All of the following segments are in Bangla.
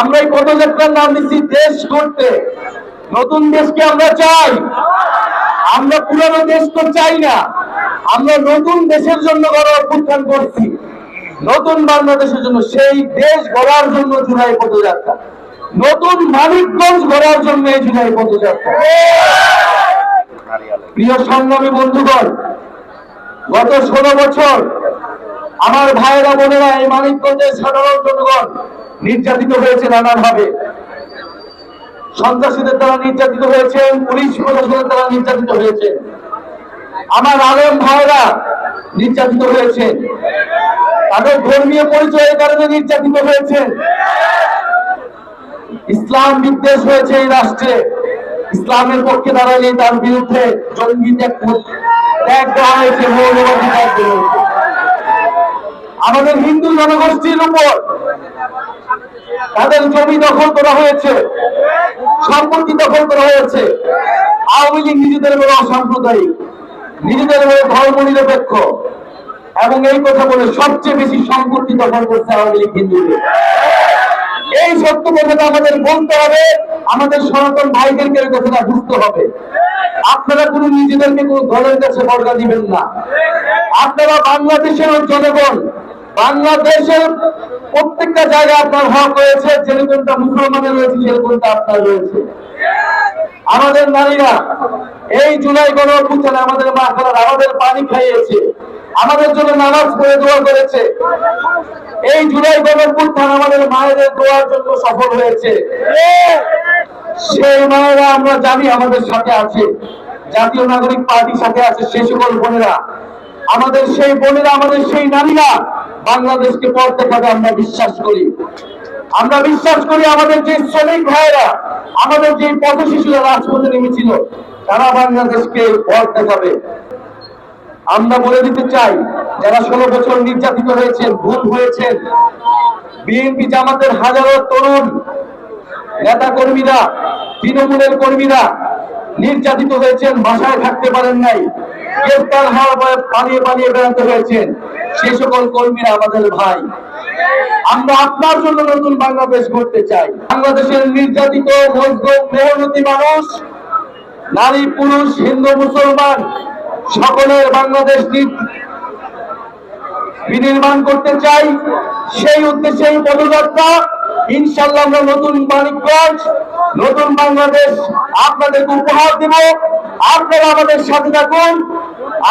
আমরা এই পদযাত্রার নাম দিচ্ছি দেশ করতে নতুন দেশকে আমরা চাই। আমরা পুরানো দেশ তো চাই না। আমরা নতুন দেশের জন্য গড় অভ্যুত্থান করছি। নতুন বাংলাদেশের জন্য, সেই দেশ গড়ার জন্য জুলাই পদযাত্রা। নতুন মানিকগঞ্জ গড়ার জন্য এই জুলাই পদযাত্রা। প্রিয় সংগ্রামী বন্ধুগণ, গত ষোলো বছর আমার ভাইয়েরা বোনেরা, এই মানিকগঞ্জের সাধারণ জনগণ নির্যাতিত হয়েছে নানাভাবে সন্ত্রাসীদের দ্বারা নির্যাতিত হয়েছে, পুলিশ প্রশাসনের দ্বারা নির্যাতিত হয়েছে। আমার আলেম ভাইরা নির্যাতিত হয়েছে। তাদের ধর্মীয় পরিচয়ের কারণে নির্যাতিত হয়েছে। ইসলাম বিদ্বেষ হয়েছে এই রাষ্ট্রে। ইসলামের পক্ষে দাঁড়ালে তার বিরুদ্ধে জঙ্গি ত্যাগ দেওয়া হয়েছে মৌলবাদী ত্যাগ দেওয়া হয়েছে। আমাদের হিন্দু জনগোষ্ঠীর উপর তাদের জমি দখল করা হয়েছে, সম্পত্তি দখল করা হয়েছে। আওয়ামী লীগ নিজেদের বলে অসাম্প্রদায়িক, নিজেদের বলে ধর্ম নিরপেক্ষ এবং এই কথা বলে সবচেয়ে বেশি সম্পত্তি দখল করছে আওয়ামী লীগ হিন্দুদের। এই সত্য কথাটা আমাদের বলতে হবে, আমাদের সনাতন ভাইদেরকে কথাটা বুঝতে হবে। আপনারা কোনো নিজেদেরকে কোনো দলের কাছে বর্গা দিবেন না। আপনারা বাংলাদেশের জনগণ বাংলাদেশের প্রত্যেকটা জায়গায় আপনার হক রয়েছে যেরকমটা মুসলমানের রয়েছে সেরকমটা আপনার রয়েছে। আমাদের নারীরা এই জুলাই গণ আমাদের মা আমাদের পানি খাইয়েছে, আমাদের জন্য নামাজ পড়ে দোয়া করেছে। এই জুলাই গণ অভ্যুত্থান আমাদের মায়েদের দোয়ার জন্য সফল হয়েছে। সেই মায়েরা আমরা জানি আমাদের সাথে আছে, জাতীয় নাগরিক পার্টির সাথে আছে সেই সকল বোনেরা। আমাদের সেই বোনেরা, আমাদের সেই নারীরা বাংলাদেশকে পথ দেখাবে আমরা বিশ্বাস করি। আমরা বিশ্বাস করি আমাদের যে শ্রমিক ভাইয়েরা, আমাদের যে পথ শিশুরা রাজপথে নেমেছিল, তারা বাংলাদেশকে পথ দেখাবে আমরা বলে দিতে চাই, যারা ষোলো বছর নির্যাতিত হয়েছেন, ভুল হয়েছেন, বিএনপি জামাতের হাজারো তরুণ নেতা কর্মীরা তৃণমূলের কর্মীরা নির্যাতিত হয়েছেন, বাসায় থাকতে পারেন নাই গ্রেফতার হওয়ার পরে পালিয়ে পালিয়ে বেড়াতে হয়েছেন। সে সকল কর্মীরা আমাদের ভাই। আমরা আপনার জন্য নতুন বাংলাদেশ করতে চাই। বাংলাদেশের নির্যাতিত মেহনতি মানুষ, নারী, পুরুষ, হিন্দু, মুসলমান, সকলের বাংলাদেশ বিনির্মাণ করতে চাই। সেই উদ্দেশ্যে এই পদযাত্রা ইনশাল্লাহ আমরা নতুন মানিকগঞ্জ, নতুন বাংলাদেশ আপনাদেরকে উপহার দেব। আপনারা আমাদের সাথে থাকুন,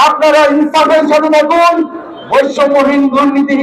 আপনারা ইনসাফের সাথে থাকুন বৈষম্যহীন দুর্নীতি